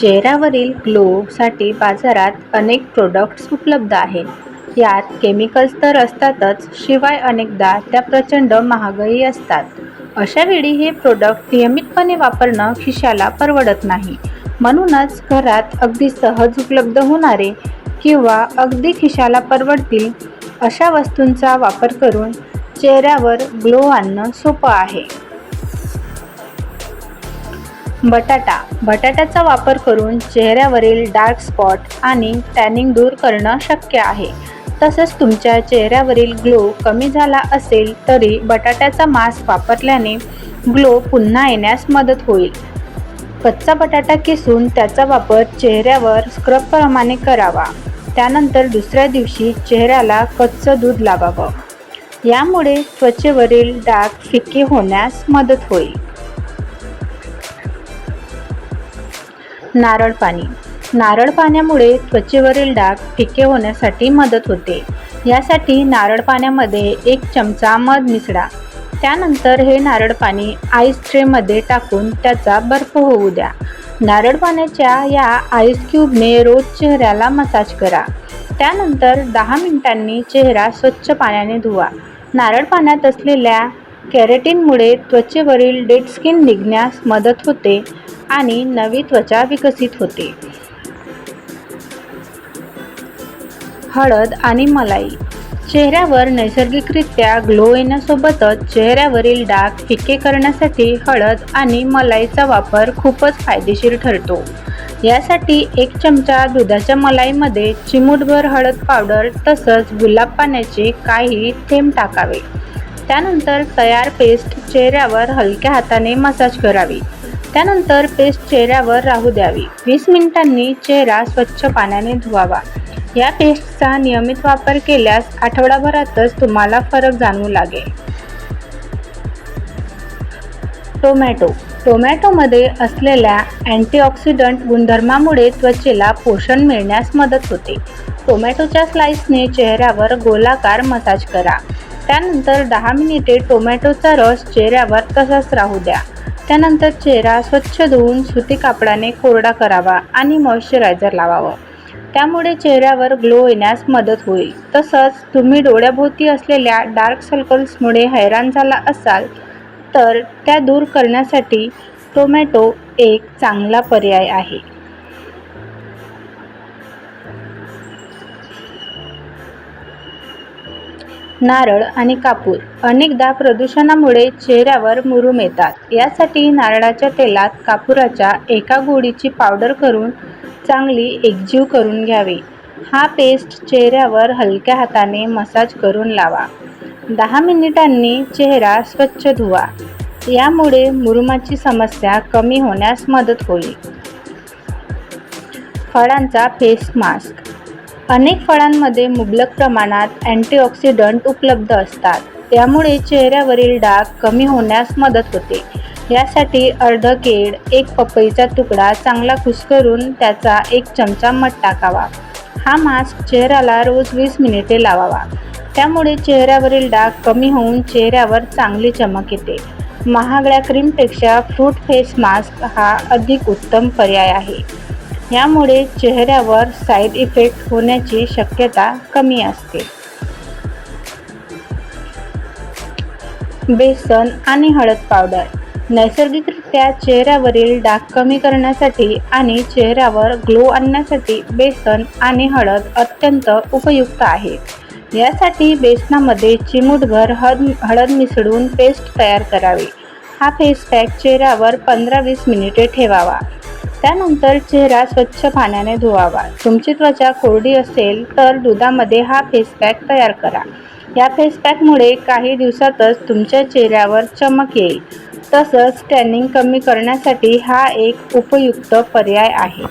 चेहऱ्यावरील ग्लोसाठी बाजारात अनेक प्रोडक्ट्स उपलब्ध आहेत. यात केमिकल्स तर असतातच शिवाय अनेकदा त्या प्रचंड महागही असतात. अशावेळी हे प्रोडक्ट नियमितपणे वापरणं खिशाला परवडत नाही. म्हणूनच घरात अगदी सहज उपलब्ध होणारे किंवा अगदी खिशाला परवडतील अशा वस्तूंचा वापर करून चेहऱ्यावर ग्लो आणणं सोपं आहे. बटाटा. बटाट्याचा वापर करून चेहऱ्यावरील डार्क स्पॉट आणि टॅनिंग दूर करणं शक्य आहे. तसंच तुमच्या चेहऱ्यावरील ग्लो कमी झाला असेल तरी बटाट्याचा मास्क वापरल्याने ग्लो पुन्हा येण्यास मदत होईल. कच्चा बटाटा किसून त्याचा वापर चेहऱ्यावर स्क्रबप्रमाणे करावा. त्यानंतर दुसऱ्या दिवशी चेहऱ्याला कच्चं दूध लावावं. यामुळे त्वचेवरील डाग फिके होण्यास मदत होईल. नारळ पाणी. नारळ पाण्यामुळे त्वचेवरील डाग फिके होण्यासाठी मदत होते. यासाठी नारळ पाण्यामध्ये एक चमचा मध मिसळा. त्यानंतर हे नारळ पाणी आईस ट्रेमध्ये टाकून त्याचा बर्फ होऊ द्या. नारळ पाण्याच्या या आईस क्यूबने रोज चेहऱ्याला मसाज करा. त्यानंतर दहा मिनिटांनी चेहरा स्वच्छ पाण्याने धुवा. नारळ पाण्यात असलेल्या कॅरेटिनमुळे त्वचेवरील डेड स्किन निघण्यास मदत होते आणि नवी त्वचा विकसित होते. हळद आणि मलाई. चेहऱ्यावर नैसर्गिकरित्या ग्लो येण्यासोबतच चेहऱ्यावरील डाग फिके करण्यासाठी हळद आणि मलाईचा वापर खूपच फायदेशीर ठरतो. यासाठी एक चमचा दुधाच्या मलाईमध्ये चिमूटभर हळद पावडर तसंच गुलाब पाण्याचे काही थेंब टाकावे. त्यानंतर तयार पेस्ट चेहऱ्यावर हलक्या हाताने मसाज करावी. त्यानंतर पेस्ट चेहऱ्यावर राहू द्यावी. वीस मिनिटांनी चेहरा स्वच्छ पाण्याने धुवावा. या पेस्टचा नियमित वापर केल्यास आठवडाभरातच तुम्हाला फरक जाणवू लागेल. टोमॅटो. टोमॅटोमध्ये असलेल्या अँटीऑक्सिडंट गुणधर्मामुळे त्वचेला पोषण मिळण्यास मदत होते. टोमॅटोच्या स्लाइसने चेहऱ्यावर गोलाकार मसाज करा. त्यानंतर दहा मिनिटे टोमॅटोचा रस चेहऱ्यावर तसाच राहू द्या. त्यानंतर चेहरा स्वच्छ धुवून सुती कापडाने कोरडा करावा आणि मॉइश्चरायझर लावावं. त्यामुळे चेहऱ्यावर ग्लो येण्यास मदत होईल. तसंच तुम्ही डोळ्याभोवती असलेल्या डार्क सर्कल्समुळे हैराण झाला असाल तर त्या दूर करण्यासाठी टोमॅटो एक चांगला पर्याय आहे. नारळ आणि कापूर. अनेकदा प्रदूषणामुळे चेहऱ्यावर मुरूम येतात. यासाठी नारळाच्या तेलात कापुराच्या एका गोळीची पावडर करून चांगली एकजीव करून घ्यावी. हा पेस्ट चेहऱ्यावर हलक्या हाताने मसाज करून लावा. दहा मिनिटांनी चेहरा स्वच्छ धुवा. यामुळे मुरुमाची समस्या कमी होण्यास मदत होईल. फळांचा फेस मास्क. अनेक फळांमध्ये मुबलक प्रमाणात अँटीऑक्सिडंट उपलब्ध असतात. त्यामुळे चेहऱ्यावरील डाग कमी होण्यास मदत होते. यासाठी अर्ध केड एक पपईचा तुकडा चांगला कुस्करून त्याचा एक चमचा मध टाकावा. हा मास्क चेहऱ्याला रोज वीस मिनिटे लावावा. त्यामुळे चेहऱ्यावरील डाग कमी होऊन चेहऱ्यावर चांगली चमक येते. महागड्या क्रीमपेक्षा फ्रूट फेस मास्क हा अधिक उत्तम पर्याय आहे. यामुळे चेहऱ्यावर साईड इफेक्ट होण्याची शक्यता कमी असते. बेसन आणि हळद पावडर नैसर्गिकरित्या चेहऱ्यावरील डाग कमी करण्यासाठी आणि चेहऱ्यावर ग्लो आणण्यासाठी बेसन आणि हळद अत्यंत उपयुक्त आहे. यासाठी बेसनामध्ये चिमूटभर हद हळद मिसळून पेस्ट तयार करावी. हा फेस पॅक चेहऱ्यावर पंधरा वीस मिनिटे ठेवावा. त्यानंतर चेहरा स्वच्छ पाण्याने धुवावा. तुमची त्वचा कोरडी असेल तर दुधामध्ये हा फेस पॅक तयार करा. या फेस पॅकमुळे काही दिवसातच तुमच्या चेहऱ्यावर चमक येईल. तसंच टॅनिंग कमी करण्यासाठी हा एक उपयुक्त पर्याय आहे.